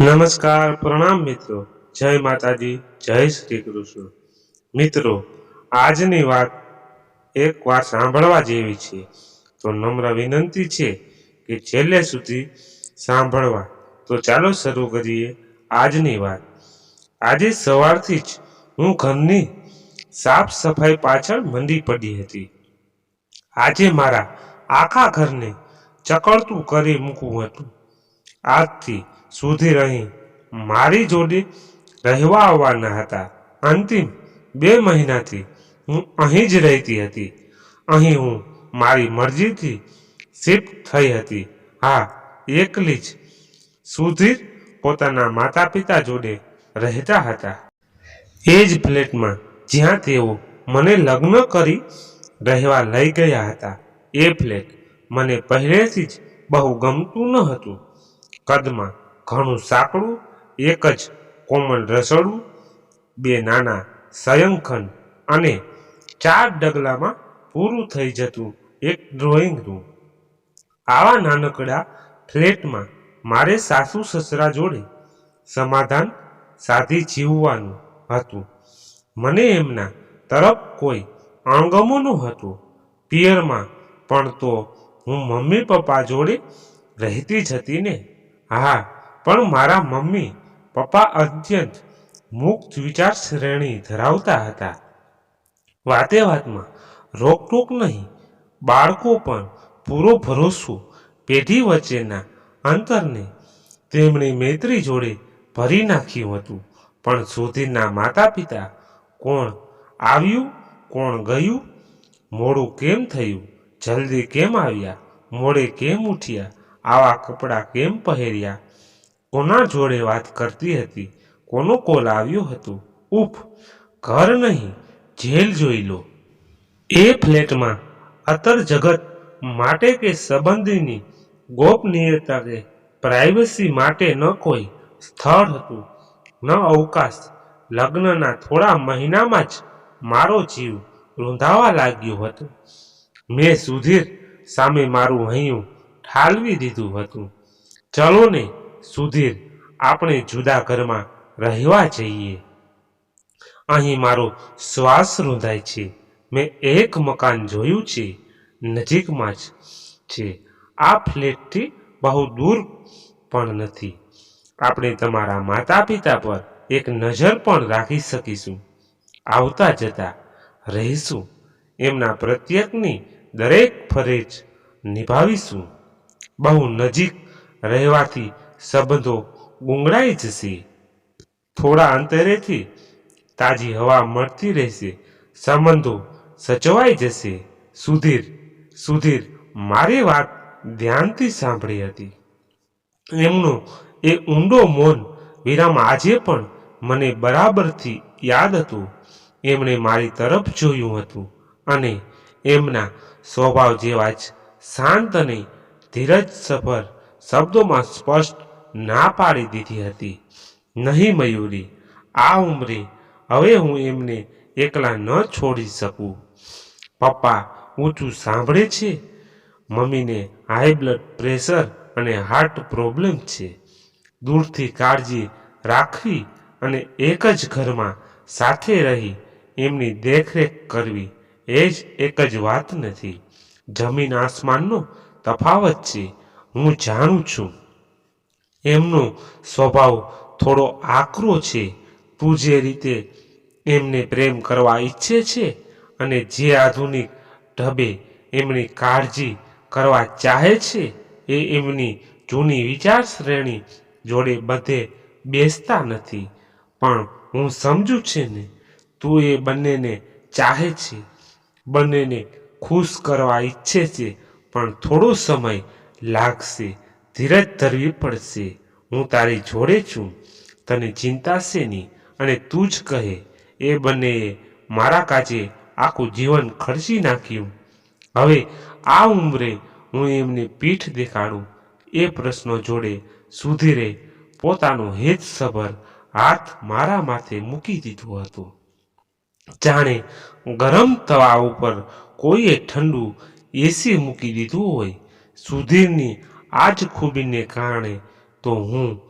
નમસ્કાર, પ્રણામ મિત્રો. જય માતાજી, જય શ્રી કૃષ્ણ. મિત્રો, આજની વાત એક વાર સાંભળવા જેવી છે. તો નમ્ર વિનંતી છે કે છેલ્લે સુધી સાંભળવા. તો ચાલો શરૂ કરીએ આજની વાત. આજે સવારથી જ હું ઘરની સાફ સફાઈ પાછળ મંડી પડી હતી. આજે મારા આખા ઘરને ચકળતું કરી મૂકવું હતું. આજથી સુધી રહી. મારી જોડે રહેવા આવવાના હતા. અંતિમ બે મહિનાથી હું અહીં જ રહેતી હતી. અહીં હું મારી મરજીથી શિફ્ટ થઈ હતી. હા, એકલી જ સુધીર પોતાના માતા પિતા જોડે રહેતા હતા. એ જ ફ્લેટમાં જ્યાં તેઓ મને લગ્ન કરી રહેવા લઈ ગયા હતા. એ ફ્લેટ મને પહેલેથી જ બહુ ગમતું ન હતું. કદમાં ઘણું સાંકડું એક જ કોમન રસોડું, બે નાના સયંખન અને ચાર ડગલામાં પૂરું થઈ જતું એક ડ્રોઈંગ રૂમ આવા નાનકડા ફ્લેટમાં મારે સાસુ સસરા જોડે સમાધાન સાધી જીવવાનું હતું. મને એમના તરફ કોઈ અણગમોનું હતું પિયરમાં પણ તો હું મમ્મી પપ્પા જોડે રહેતી જ હતી ને. હા પણ મારા મમ્મી, પપ્પા અત્યંત મુક્ત વિચાર શ્રેણી ધરાવતા હતા. વાતે વાતમાં રોકટોક નહીં, બાળકો પણ પૂરો ભરોસો પેઢી વચ્ચેના અંતરને તેમણે મૈત્રી જોડે ભરી નાખ્યું હતું. પણ સુધીરના માતા પિતા કોણ આવ્યું, કોણ ગયું, મોડું કેમ થયું, જલ્દી કેમ આવ્યા, મોડે કેમ ઉઠ્યા, આવા કપડાં કેમ પહેર્યા કોના જોડે વાત કરતી હતી? કોનો કોલ આવ્યો હતો? ઉફ, ઘર નહીં, જેલ જોઈ લો. એ ફ્લેટમાં અતર જગત માટે કે સંબંધીની ગોપનીયતા કે પ્રાઇવસી માટે ન કોઈ સ્થળ હતું, ન અવકાશ. લગ્નના થોડા મહિનામાં જ મારો જીવ રૂંધાવા લાગ્યો હતો. મેં સુધીર સામે મારું હૈયું ઠાલવી દીધું હતું. ચલો ને સુધીર આપણે જુદા ઘરમાં રહેવા જઈએ. અહીં મારો શ્વાસ રૂંધાય છે. મેં એક મકાન જોયું છે. નજીકમાં જ છે. આ ફ્લેટથી બહુ દૂર પણ નથી. આપણે તમારા માતા પિતા પર એક નજર પણ રાખી શકીશું. આવતા જતા રહીશું. એમના પ્રત્યેકની દરેક ફરજ નિભાવીશું. બહુ નજીક રહેવાથી સંબંધો ગુંગળાઈ જશે. થોડા અંતરેથી તાજી હવા મળતી રહેશે. સંબંધો સચવાઈ જશે. સુધીર સુધીર, મારી વાત ધ્યાનથી સાંભળી હતી. એમનો એ ઊંડો મૌન વિરામ આજે પણ મને બરાબરથી યાદ હતું. એમણે મારી તરફ જોયું હતું અને એમના સ્વભાવ જેવા જ શાંત અને ધીરજ સફર શબ્દોમાં સ્પષ્ટ ના પાડી દીધી હતી. નહીં મયુરી, આ ઉંમરે, હવે હું એમને એકલા ન છોડી શકું. પપ્પા, ઊંચું સાંભળે છે? મમ્મીને હાઈ બ્લડ પ્રેશર અને હાર્ટ પ્રોબ્લેમ છે. દૂરથી કાળજી રાખવી અને એક જ ઘરમાં સાથે રહી એમની દેખરેખ કરવી, એ જ એક જ વાત નથી. જમીન આસમાનનો તફાવત છે. હું જાણું છું. એમનો સ્વભાવ થોડો આકરો છે. તું જે રીતે એમને પ્રેમ કરવા ઈચ્છે છે અને જે આધુનિક ઢબે એમની કાળજી કરવા ચાહે છે, એ એમની જૂની વિચાર શ્રેણી જોડે બધે બેસતા નથી. પણ હું સમજુ છે ને, તું એ બંનેને ચાહે છે, બંનેને ખુશ કરવા ઈચ્છે છે, પણ થોડો સમય લાગશે, ધીરજ ધરવી પડશે. હું તારી જોડે છું. તને ચિંતા શેની અને તું જ કહે, એ બંનેએ મારા કાચે આખું જીવન ખર્ચી નાખ્યું. હવે આ ઉંમરે હું એમને પીઠ દેખાડું. એ પ્રશ્નો જોડે સુધીરે પોતાનો હેતસભર હાથ મારા માથે મૂકી દીધો હતો. જાણે ગરમ તવા ઉપર કોઈએ ઠંડુ એસી મૂકી દીધું હોય. સુધીરની આ જ ખૂબીને કારણે તો હું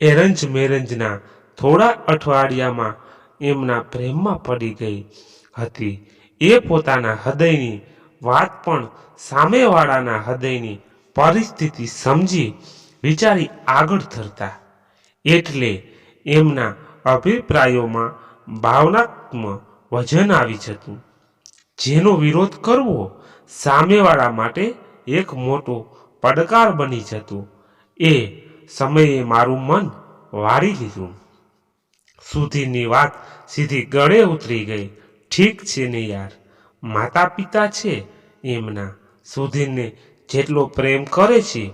એરંજ મેરંજના થોડા અઠવાડિયામાં એમના પ્રેમમાં પડી ગઈ હતી. એ પોતાના હૃદયની વાત પણ સામેવાળાના હૃદયની પરિસ્થિતિ સમજી વિચારી આગળ ધરતા. એટલે એમના અભિપ્રાયોમાં ભાવનાત્મક વજન આવી જતું. જેનો વિરોધ કરવો સામેવાળા માટે એક મોટો પડકાર બની જતો. એ સમયે મારું મન વાળી લીધું. સુધીની વાત સીધી ગળે ઉતરી ગઈ. ઠીક છે ને યાર માતા પિતા છે એમના. સુધીરને જેટલો પ્રેમ કરે છે,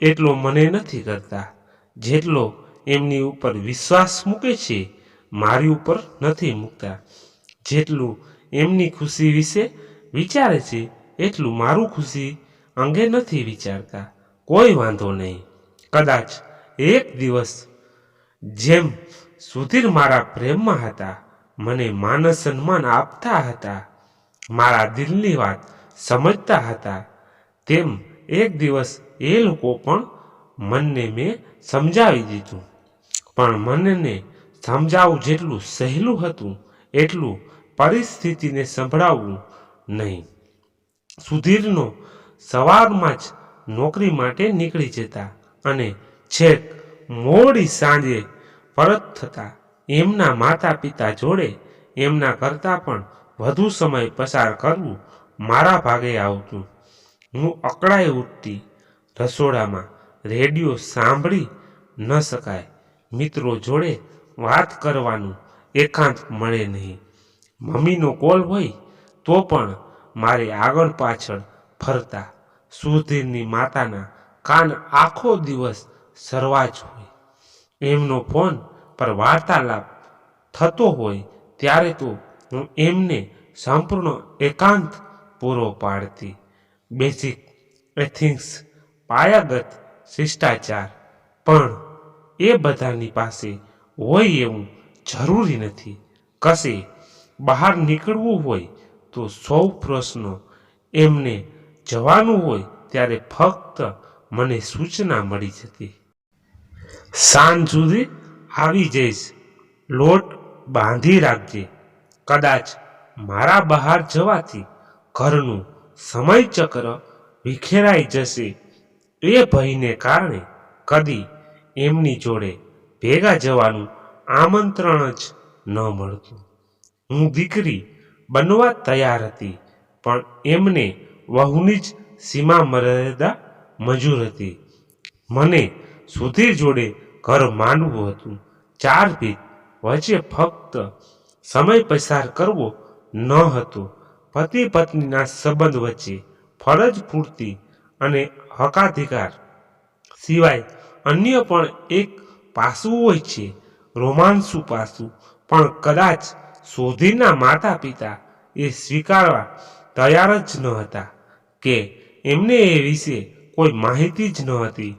એટલો મને નથી કરતા. જેટલો એમની ઉપર વિશ્વાસ મૂકે છે, મારી ઉપર નથી મૂકતા. જેટલું એમની ખુશી વિશે વિચારે છે, એટલું મારું ખુશી અંગે નથી વિચારતા. કોઈ વાંધો નહીં. કદાચ એક દિવસ જેમ સુધીર મારા પ્રેમમાં હતા, મને માન સન્માન આપતા હતા, મારા દિલની વાત સમજતા હતા, તેમ એક દિવસ એ લોકો પણ મનને મેં સમજાવી દીધું. પણ મનને સમજાવવું જેટલું સહેલું હતું, એટલું પરિસ્થિતિને સંભળાવવું નહીં. સુધીરનો સવારમાં જ નોકરી માટે નીકળી જતા. અને છેક મોડી સાંજે પરત થતા એમના માતા પિતા જોડે એમના કરતાં પણ વધુ સમય પસાર કરવું મારા ભાગે આવતું. હું અકળાઈ ઉઠતી રસોડામાં રેડિયો સાંભળી ન શકાય. મિત્રો જોડે વાત કરવાનું એકાંત મળે નહીં. મમ્મીનો કોલ હોય તો પણ મારે આગળ પાછળ ફરતા સુધીરની માતાના કાન આખો દિવસ સરવા જ હોય. એમનો ફોન પર વાર્તાલાપ થતો હોય ત્યારે તો હું એમને સંપૂર્ણ એકાંત પૂરો પાડતી. બેઝિક એથિંગ્સ પાયાગત શિષ્ટાચાર. પણ એ બધાની પાસે હોય એવું જરૂરી નથી. કશે બહાર નીકળવું હોય તો સૌ પ્રશ્નો એમને જવાનું હોય ત્યારે ફક્ત મને સૂચના મળી જતી. સાંજ સુધી આવી જઈશ. લોટ બાંધી રાખજે. કદાચ મારા બહાર જવાથી ઘરનું સમયચક્ર વિખેરાઈ જશે. એ ભયને કારણે કદી એમની જોડે ભેગા જવાનું આમંત્રણ જ ન મળતું. હું દીકરી બનવા તૈયાર હતી, પણ એમને વહુની જ સીમા મર્યાદા મંજૂર હતી. મને સુધીર જોડે ઘર માંડવું હતું. ચાર ભીત વચ્ચે ફક્ત સમય પસાર કરવો ન હતો. પતિ પત્નીના સંબંધ વચ્ચે ફરજ પૂરતી અને હકાધિકાર સિવાય અન્ય પણ એક પાસું હોય છે, રોમાંસુ પાસું. પણ કદાચ સુધીરના માતા પિતા એ સ્વીકારવા તૈયાર જ ન હતા કે એમને એ વિશે કોઈ માહિતી જ ન હતી.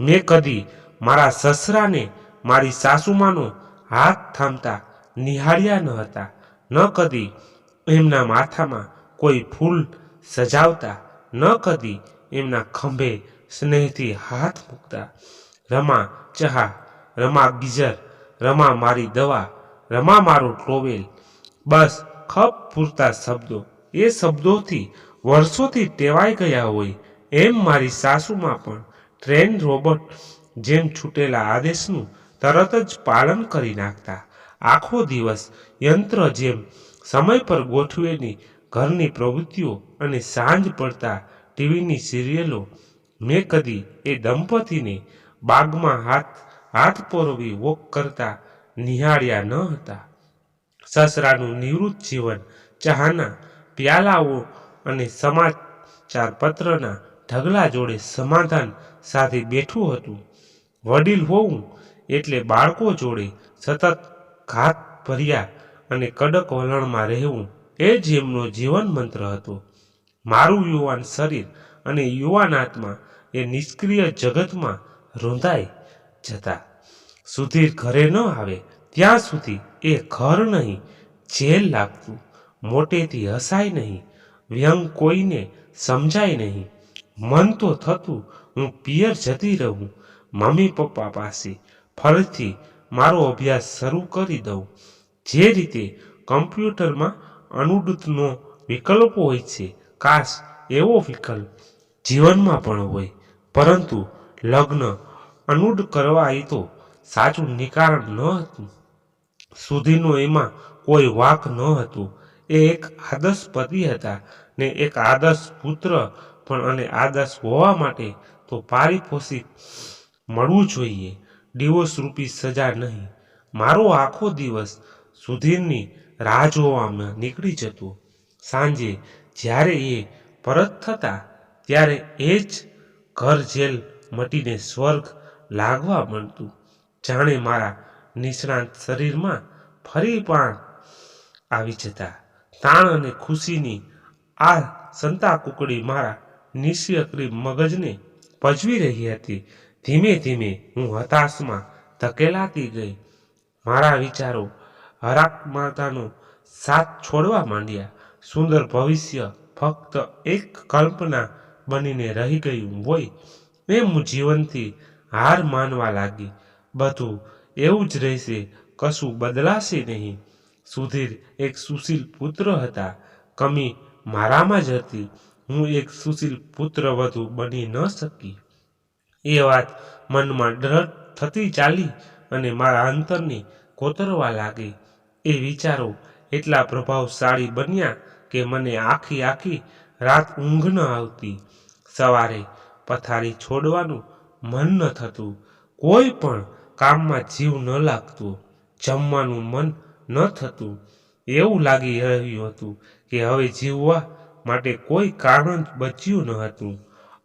મેં કદી મારા સસરાને, મારી સાસુમાનો હાથ થામતા નિહાળ્યા ન હતા. ન કદી એમના માથામાં કોઈ ફૂલ સજાવતા, ન કદી એમના ખંભે સ્નેહથી હાથ મૂકતા. રમા ચહા, રમા ગીઝર, રમા મારી દવા, રમા મારું ટોવેલ. બસ ખપ પૂરતા શબ્દો. એ શબ્દોથી વર્ષોથી ટેવાઈ ગયા હોય. એમ મારી સાસુમાં પણ ટ્રેન રોબોટ જેમ છૂટેલા આદેશનું તરત જ પાલન કરી નાખતા. આખો દિવસ યંત્ર જેમ સમય પર ગોઠવેલી ઘરની પ્રવૃત્તિઓ અને સાંજ પડતા ટીવીની સિરિયલો મેં કદી એ દંપતીને બાગમાં હાથ હાથ પોરવી વોક કરતા નિહાળ્યા ન હતા. સસરાનું નિવૃત્ત જીવન ચાના પ્યાલાઓ અને સમાચાર પત્રના ઢગલા જોડે સમાધાન સાથે બેઠું હતું. વડીલ હોવું એટલે બાળકો જોડે સતત ઘાત ભર્યા અને કડક વલણમાં રહેવું એ જ એમનો જીવન મંત્ર હતો. મારું યુવાન શરીર અને યુવાન આત્મા એ નિષ્ક્રિય જગતમાં રૂંધાઈ જતા. સુધીર ઘરે ન આવે ત્યાં સુધી એ ઘર નહીં, જેલ લાગતું, મોટેથી હસાય નહીં, વ્યંગ કોઈને સમજાય નહીં. મન તો થતું, હું પિયર જતી રહું. મમ્મી પપ્પા પાસે ફરીથી મારો અભ્યાસ શરૂ કરી દઉં. જે રીતે કમ્પ્યુટરમાં અનુડૂતનો વિકલ્પ હોય છે, કાશ એવો વિકલ્પ જીવનમાં પણ હોય. પરંતુ લગ્ન અનુડ કરવા એ તો સાચું નિકારણ ન હતું. સુધીનો એમાં કોઈ વાક ન હતું. એ એક આદર્શ પતિ હતા ને એક આદર્શ પુત્ર પણ અને આદર્શ હોવા માટે તો પારિતોષિક મળવું જોઈએ. ડિવોર્સ રૂપી સજા નહીં. મારો આખો દિવસ સુધીરની રાહ જોવામાં નીકળી જતો. સાંજે જ્યારે એ પરત થતા, ત્યારે એ જ ઘર જેલ મટીને સ્વર્ગ લાગવા મળતું જાણે મારા નિષ્ણાંત શરીરમાં ફરી પણ આવી જતા. તાણ અને ખુશીની આ સંતા કુકડી મારા નિષ્ક્રિય મગજને પજવી રહી હતી. ધીમે ધીમે હું હતાશમાં ધકેલાતી ગઈ. મારા વિચારો હરાક માતાનો સાથ છોડવા માંડ્યા. સુંદર ભવિષ્ય ફક્ત એક કલ્પના બનીને રહી ગયું હોય એમ હું જીવનથી હાર માનવા લાગી. બધું એવું જ રહેશે, કશું બદલાશે નહીં. સુધીર એક સુશીલ પુત્ર હતા. કમી મારામાં જ હતી. હું એક સુશીલ પુત્ર વધુ બની ન શકી. એ વાત મનમાં ડર થતી ચાલી અને મારા અંતરને કોતરવા લાગી. એ વિચારો એટલા પ્રભાવશાળી બન્યા કે મને આખી આખી રાત ઊંઘ ન આવતી. સવારે પથારી છોડવાનું મન ન થતું. કોઈ પણ કામમાં જીવ ન લાગતો. જમવાનું મન ન થતું. એવું લાગી રહ્યું હતું કે હવે જીવવા માટે કોઈ કારણ બચ્યું ન હતું.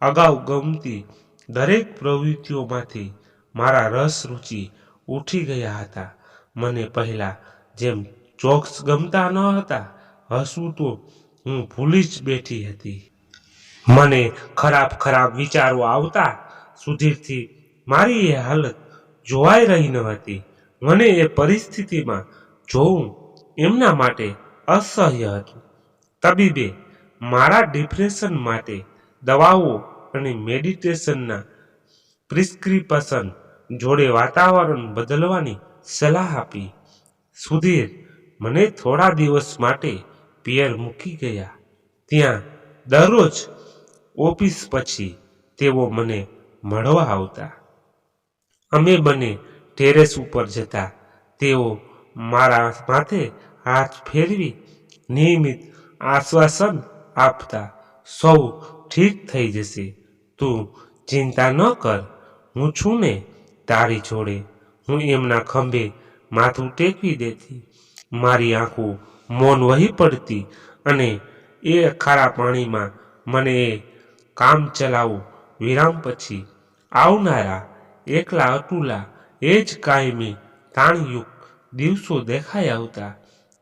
અગાઉ ગમતી દરેક પ્રવૃત્તિઓમાંથી મારા રસ રુચિ ઉઠી ગયા હતા. મને પહેલાં જેમ જોક્સ ગમતા ન હતા, હસવું તો હું ભૂલી જ બેઠી હતી. મને ખરાબ ખરાબ વિચારો આવતા સુધીરથી મારી એ હાલત જોવાઈ રહી ન હતી. મને એ પરિસ્થિતિમાં જોવું એમના માટે અસહ્ય હતું. તબીબે મારા ડિપ્રેશન માટે દવાઓ અને મેડિટેશનના પ્રિસ્ક્રિપ્શન જોડે વાતાવરણ બદલવાની સલાહ આપી. સુધીર મને થોડા દિવસ માટે પિયર મૂકી ગયા. ત્યાં દરરોજ ઓફિસ પછી તેઓ મને મળવા આવતા. અમે બંને ટેરેસ ઉપર જતા. તેઓ મારા માથે હાથ ફેરવી નિયમિત આશ્વાસન આપતા સૌ ઠીક થઈ જશે. તું ચિંતા ન કર. હું છું ને તારી જોડે. હું એમના ખંભે માથું ટેકવી દેતી. મારી આંખો મૌન વહી પડતી અને એ ખારા પાણીમાં મને એ કામ ચલાવું વિરામ પછી આવનારા એકલા અટુલા એ જ કાયમી તાણયુક્ત દિવસો દેખાઈ આવતા.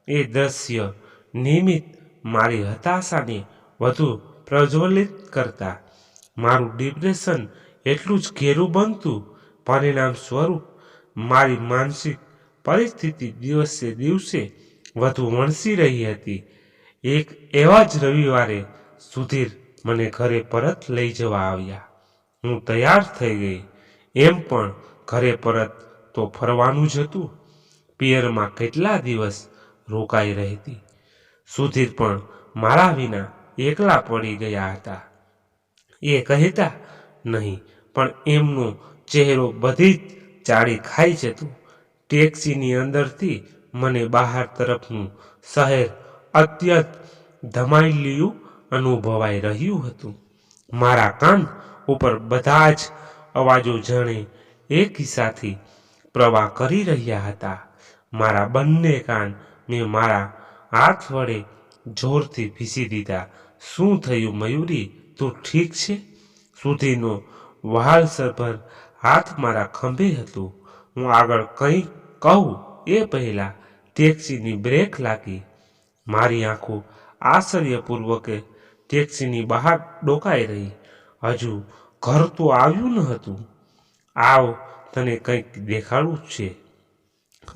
એ દ્રશ્ય નિયમિત મારી હતાશાને વધુ પ્રજ્વલિત કરતા. મારું ડિપ્રેશન એટલું જ ઘેરું બનતું. પરિણામ સ્વરૂપ મારી માનસિક પરિસ્થિતિ દિવસે દિવસે વધુ વણસી રહી હતી. એક એવા જ રવિવારે સુધીર મને ઘરે પરત લઈ જવા આવ્યા. હું તૈયાર થઈ ગઈ. એમ પણ ઘરે પરત તો ફરવાનું જ હતું. પિયરમાં કેટલા દિવસ રોકાઈ રહેતી સુધીર પણ મારા વિના એકલા પડી ગયા હતા. એ કહેતા નહીં, પણ એમનો ચહેરો બધી જ ચાળી ખાઈ જતો. ટેક્સીની અંદરથી મને બહાર તરફનું શહેર અત્યંત ધમાયેલું અનુભવાઈ રહ્યું હતું. મારા કાન ઉપર બધા જ અવાજો જાણે એક હિસ્સાથી પ્રવાહ કરી રહ્યા હતા. મારા બંને કાન મેં મારા હાથ વડે જોરથી ભીસી દીધા. શું થયું મયુરી? તું ઠીક છે? સુધીનો વહાલસભર હાથ મારા ખંભે હતું. હું આગળ કંઈ કહું એ પહેલાં ટેક્સીની બ્રેક લાગી. મારી આંખો આશ્ચર્યપૂર્વકે ટેક્સીની બહાર ડોકાઈ રહી. હજુ ઘર તો આવ્યું ન હતું. આવ, તને કંઈક દેખાડવું છે.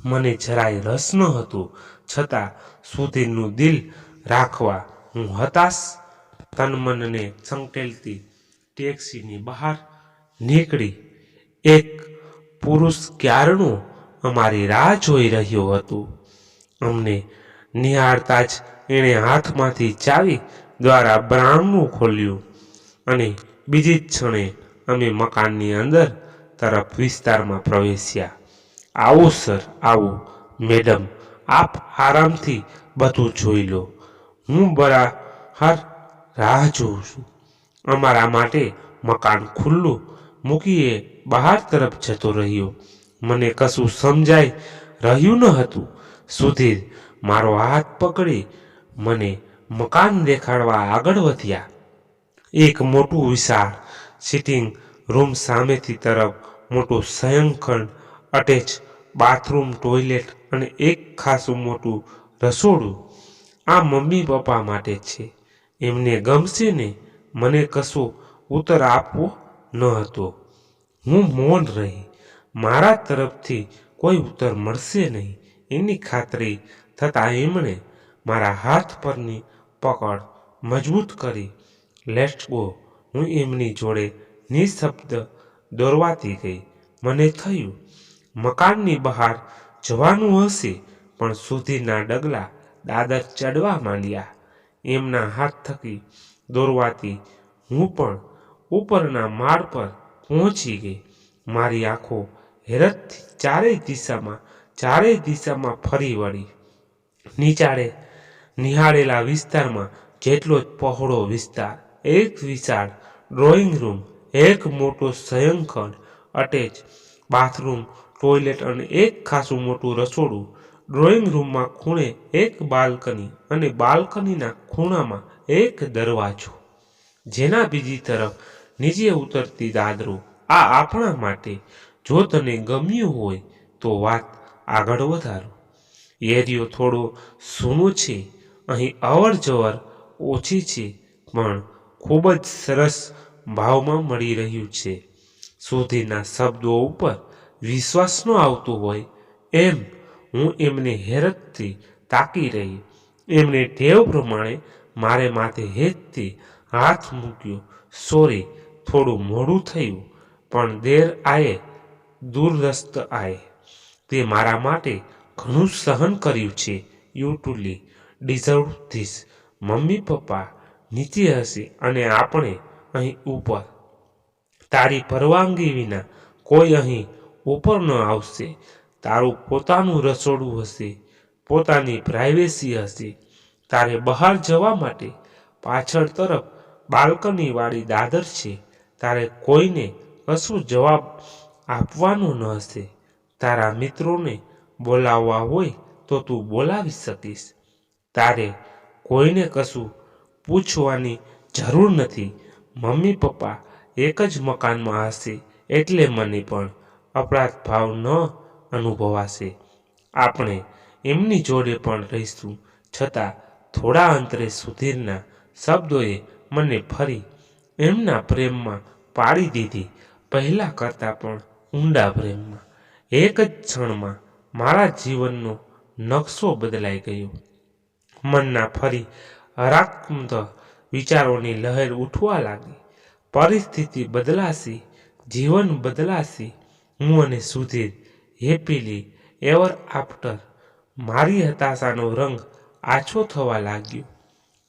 મને જરાય રસ ન હતો. છતાં સુધીરનું દિલ રાખવા હું હતાશ. તનમનને સંકેલતી ટેક્સીની બહાર નીકળી. એક પુરુષ ક્યારનું અમારી રાહ જોઈ રહ્યો હતું. અમને નિહાળતા જ એણે હાથમાંથી ચાવી દ્વારા બ્રાણનું ખોલ્યું અને બીજી ક્ષણે અમે મકાનની અંદર તરફ વિસ્તારમાં પ્રવેશ્યા. આવો સર, આવો, મેડમ આપ આરામથી બધું જોઈ લો. હું બરાબર રાહ જોઉં છું. અમારા માટે મકાન ખુલ્લું મૂકીએ બહાર તરફ જતો રહ્યો. મને કશું સમજાય રહ્યું ન હતું. સુધીર મારો હાથ પકડી મને મકાન દેખાડવા આગળ વધ્યા. એક મોટું વિશાળ સિટિંગ રૂમ સામેથી તરફ મોટું શયનખંડ અટેચ બાથરૂમ, ટોયલેટ અને એક ખાસું મોટું રસોડું આ મમ્મી પપ્પા માટે છે. એમને ગમશે ને મને કશો ઉત્તર આપવો ન હતો. હું મૌન રહી. મારા તરફથી કોઈ ઉત્તર મળશે નહીં. એની ખાતરી થતાં એમણે મારા હાથ પરની પકડ મજબૂત કરી. લેટ્સ ગો હું એમની જોડે નિશબ્દ દોરવાતી ગઈ. મને થયું મકાનની બહાર જવાનું હશે, પણ સુધીના ડગલા દાદર ચડવા માંડ્યા. એમના હાથ થકી દોરવાથી હું પણ ઉપરના માળ પર પહોંચી ગઈ. મારી આંખો હેરતથી ચારેય દિશામાં ચારેય દિશામાં ફરી વળી. નીચાળે નિહાળેલા વિસ્તારમાં જેટલો જ પહોળો વિસ્તાર, એક વિશાળ ડ્રોઈંગ રૂમ એક મોટો શયનખંડ, અટેચ બાથરૂમ ટોયલેટ અને એક ખાસું મોટું રસોડું. ડ્રોઈંગ રૂમમાં ખૂણે એક બાલ્કની અને બાલ્કનીના ખૂણામાં એક દરવાજો. જેના બીજી તરફ નીચે ઉતરતી દાદરો, આ આપણા માટે જો તને ગમ્યું હોય તો વાત આગળ વધારો. એરિયો થોડો સૂનો છે, અહીં અવર જવર ઓછી છે, પણ ખૂબ જ સરસ ભાવમાં મળી રહ્યું છે. સુધીના શબ્દો ઉપર વિશ્વાસ ન આવતો હોય, એમ હું એમને હેરતથી તાકી રહી. એમને ટેવ પ્રમાણે મારે માથે હેતથી હાથ મૂક્યો. સોરી, થોડું મોડું થયું, પણ દેર આયે દૂરસ્ત આયે. તે મારા માટે ઘણું સહન કર્યું છે. You truly, deserve this. Mummy papa નીચે હશે અને આપણે અહીં ઉપર. તારી પરવાનગી વિના કોઈ અહીં ઉપર ન આવશે. તારું પોતાનું રસોડું હશે. પોતાની પ્રાઇવેસી હશે. તારે બહાર જવા માટે પાછળ તરફ બાલ્કની વાળી દાદર છે. તારે કોઈને કશું જવાબ આપવાનો ન હશે. તારા મિત્રોને બોલાવવા હોય તો તું બોલાવી શકીશ. તારે કોઈને કશું પૂછવાની જરૂર નથી. મમ્મી પપ્પા એક જ મકાનમાં હશે એટલે મને પણ અપરાધ ભાવ ન અનુભવાશે. આપણે એમની જોડે પણ રહીશું, છતાં થોડા અંતરે સુધીરના શબ્દોએ મને ફરી એમના પ્રેમમાં પાડી દીધી. પહેલાં કરતાં પણ ઊંડા પ્રેમમાં. એક જ ક્ષણમાં મારા જીવનનો નકશો બદલાઈ ગયો. મનના ફરી હરાકમત વિચારોની લહેર ઉઠવા લાગી. પરિસ્થિતિ બદલાશે, જીવન બદલાશે હું અને સુધીર હેપીલી એવર આફ્ટર મારી હતાશાનો રંગ આછો થવા લાગ્યો.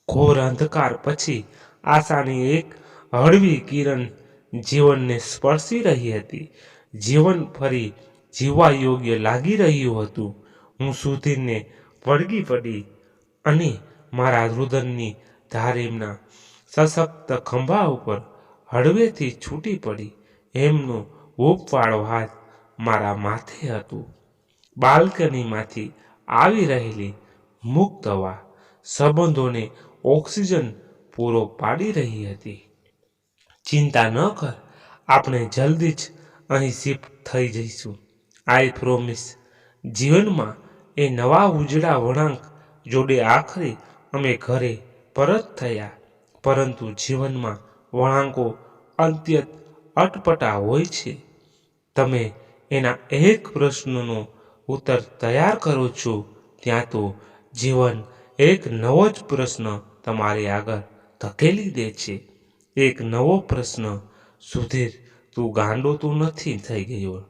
ઘોર અંધકાર પછી આશાની એક હળવી કિરણ જીવનને સ્પર્શી રહી હતી. જીવન ફરી જીવવા યોગ્ય લાગી રહ્યું હતું. હું સુધીરને વળગી પડી અને મારા રુદનની ધારેમના સશક્ત ખંભા ઉપર હળવેથી છૂટી પડી. એમનો હૂંફવાળો હાથ મારા માથે હતું. બાલ્કનીમાંથી આવી રહેલી મુક્ત હવા સંબંધોને ઓક્સિજન પૂરો પાડી રહી હતી. ચિંતા ન કર, આપણે જલ્દી જ અહીં શિફ્ટ થઈ જઈશું. આઈ પ્રોમિસ, જીવનમાં એ નવા ઉજળા વળાંક જોડે આખરે અમે ઘરે પરત થયા, પરંતુ જીવનમાં વળાંકો અત્યંત અટપટા હોય છે. તમે એના એક પ્રશ્નનો ઉત્તર તૈયાર કરો છો, ત્યાં તો જીવન એક નવો જ પ્રશ્ન તમારી આગળ ધકેલી દે છે. એક નવો પ્રશ્ન, સુધીર, તું ગાંડો તો નથી થઈ ગયો.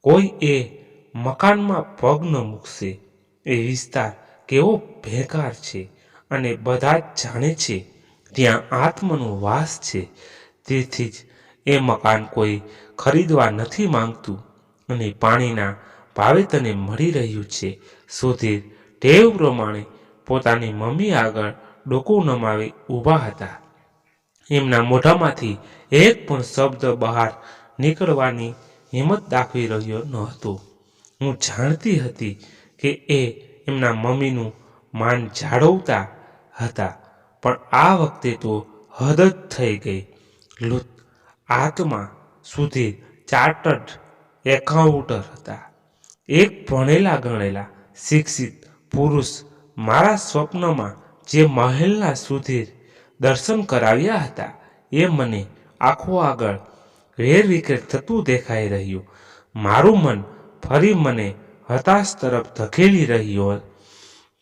કોઈ એ મકાનમાં પગ ન મૂકશે. એ વિસ્તાર કેવો ભેકાર છે અને બધા જાણે છે. ત્યાં આત્મનો વાસ છે. તેથી જ એ મકાન કોઈ ખરીદવા નથી માંગતું અને પાણીના ભાવે તને મળી રહ્યું છે. સુધીર ટેવ પ્રમાણે પોતાની મમ્મી આગળ ડોકું નમાવી ઊભા હતા. એમના મોઢામાંથી એક પણ શબ્દ બહાર નીકળવાની હિંમત દાખવી રહ્યો ન હતો. હું જાણતી હતી કે એ એમના મમ્મીનું માન જાળવતા હતા, પણ આ વખતે તો હદ જ થઈ ગઈ. લુત આત્મા સુધી ચાર્ટર્ડ એકાઉન્ટર હતા. એક ભણેલા ગણેલા શિક્ષિત પુરુષ મારા સ્વપ્નમાં જે મહેલના સુધીર દર્શન કરાવ્યા હતા, એ મને આખો આગળ વેરવિખેર થતું દેખાઈ રહ્યું. મારું મન ફરી મને હતાશ તરફ ધકેલી રહ્યું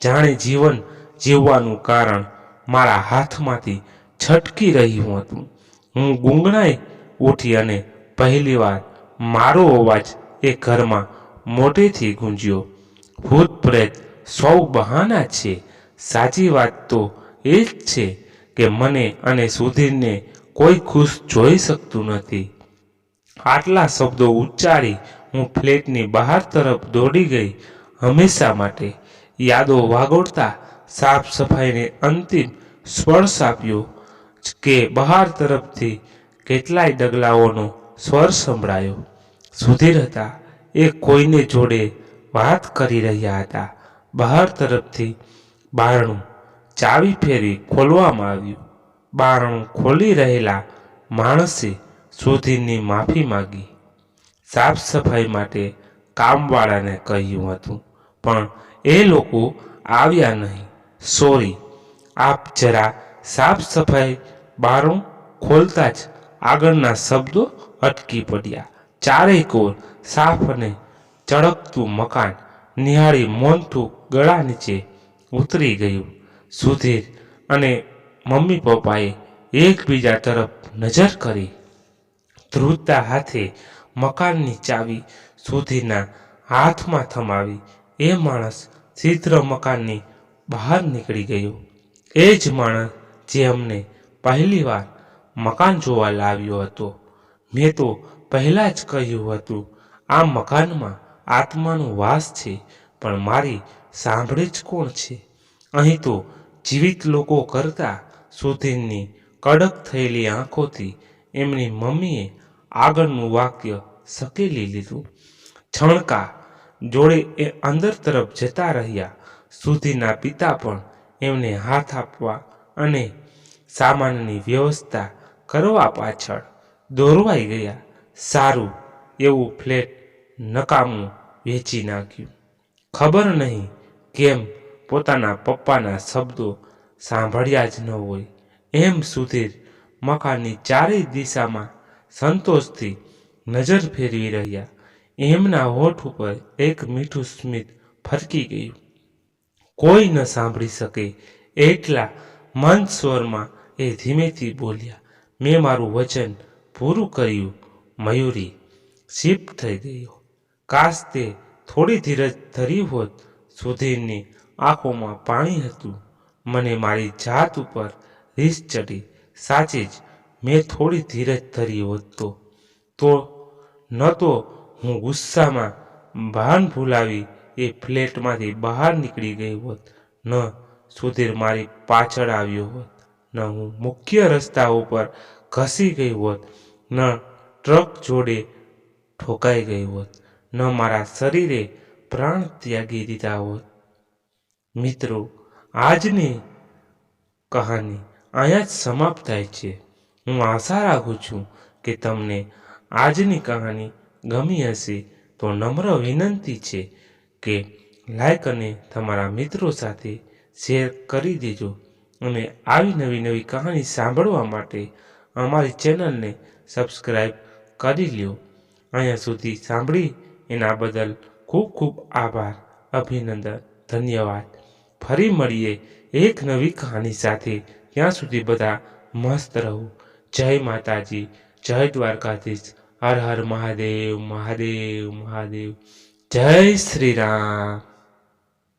જાણે જીવન જીવવાનું કારણ મારા હાથમાંથી છટકી રહ્યું હતું. હું ગુંગણાઈ ઉઠી અને પહેલીવાર મારો અવાજ એ ઘરમાં મોટેથી ગુંજ્યો. ભૂત પ્રેત સૌ બહાના છે. સાચી વાત તો એ જ છે કે મને અને સુધીરને કોઈ ખુશ જોઈ શકતું નથી. આટલા શબ્દો ઉચ્ચારી હું ફ્લેટની બહાર તરફ દોડી ગઈ હંમેશા માટે. યાદો વાગોળતા સાફ સફાઈને અંતિમ સ્પર્શ આપ્યો. કે બહાર તરફથી કેટલાય ડગલાઓનો સ્વર સંભળાયો. સુધીર હતા. એ કોઈને જોડે વાત કરી રહ્યા હતા. બહાર તરફથી બારણું ચાવી ફેરી ખોલવામાં આવ્યું. બારણું ખોલી રહેલા માણસે સુધીરની માફી માગી. સાફ સફાઈ માટે કામવાળાને કહ્યું હતું. પણ એ લોકો આવ્યા નહીં. સોરી, આપ જરા સાફ સફાઈ બારણું ખોલતા જ આગળના શબ્દો અટકી પડ્યા. ચારેય કોર સાફ અને ચળકતું મકાન નિહાળી મોનથું ગળા નીચે ઉતરી ગયું. સુધીર અને મમ્મી પપ્પાએ એકબીજા તરફ નજર કરી. ધ્રુજતા હાથે મકાનની ચાવી સુધીરના હાથમાં થમાવી. એ માણસ શીઘ્ર મકાનની બહાર નીકળી ગયો. એ જ માણસ જે અમને પહેલીવાર મકાન જોવા લાવ્યો હતો. મેં તો પહેલાં જ કહ્યું હતું, આ મકાનમાં આત્માનો વાસ છે, પણ મારી સાંભળે જ કોણ છે? અહીં તો જીવિત લોકો કરતા સુધીરની કડક થયેલી આંખોથી એમની મમ્મીએ આગળનું વાક્ય સકેલી લીધું. છણકા જોડે એ અંદર તરફ જતા રહ્યા. સુધીના પિતા પણ એમને હાથ આપવા અને સામાનની વ્યવસ્થા કરવા પાછળ દોરવાઈ ગયા. સારું, એવું ફ્લેટ નકામું વેચી નાખ્યું. ખબર નહીં કેમ પોતાના પપ્પાના શબ્દો સાંભળ્યા જ ન હોય. એમ સુધીર મકાનની ચારેય દિશામાં સંતોષથી નજર ફેરવી રહ્યા. એમના હોઠ ઉપર એક મીઠું સ્મિત ફરકી ગયું. કોઈ ન સાંભળી શકે એટલા મંદ સ્વરમાં એ ધીમેથી બોલ્યા, મેં મારું વચન પૂરું કર્યું, મયુરી શિફ્ટ થઈ ગયો. કાશ તે થોડી ધીરજ ધરી હોત સુધીરની આંખોમાં પાણી હતું. મને મારી જાત ઉપર રીસ ચડી. સાચી જ મેં થોડી ધીરજ ધરી હોત તો. તો ન તો હું ગુસ્સામાં ભાન ભૂલાવી એ ફ્લેટમાંથી બહાર નીકળી ગઈ હોત. ન સુધીર મારી પાછળ આવ્યો હોત. ન હું મુખ્ય રસ્તા ઉપર ઘસી ગઈ હોત, ન ટ્રક જોડે ઠોકાઈ ગઈ હોત, ન મારા શરીરે પ્રાણ ત્યાગી દીધા હોત. મિત્રો, આજની કહાની અહીંયા જ સમાપ્ત થાય છે. હું આશા રાખું છું કે તમને આજની કહાની ગમી હશે. તો નમ્ર વિનંતી છે કે લાઈક અને તમારા મિત્રો સાથે શેર કરી દેજો. અને આવી નવી નવી કહાની સાંભળવા માટે અમારી ચેનલને સબસ્ક્રાઈબ કરી લ્યો. અહીંયા સુધી સાંભળી એના બદલ ખૂબ ખૂબ આભાર, અભિનંદન, ધન્યવાદ. ફરી મળીએ એક નવી કહાની સાથે. ત્યાં સુધી બધા મસ્ત રહો. જય માતાજી, જય દ્વારકાધીશ, હર હર મહાદેવ મહાદેવ મહાદેવ. જય શ્રી રામ.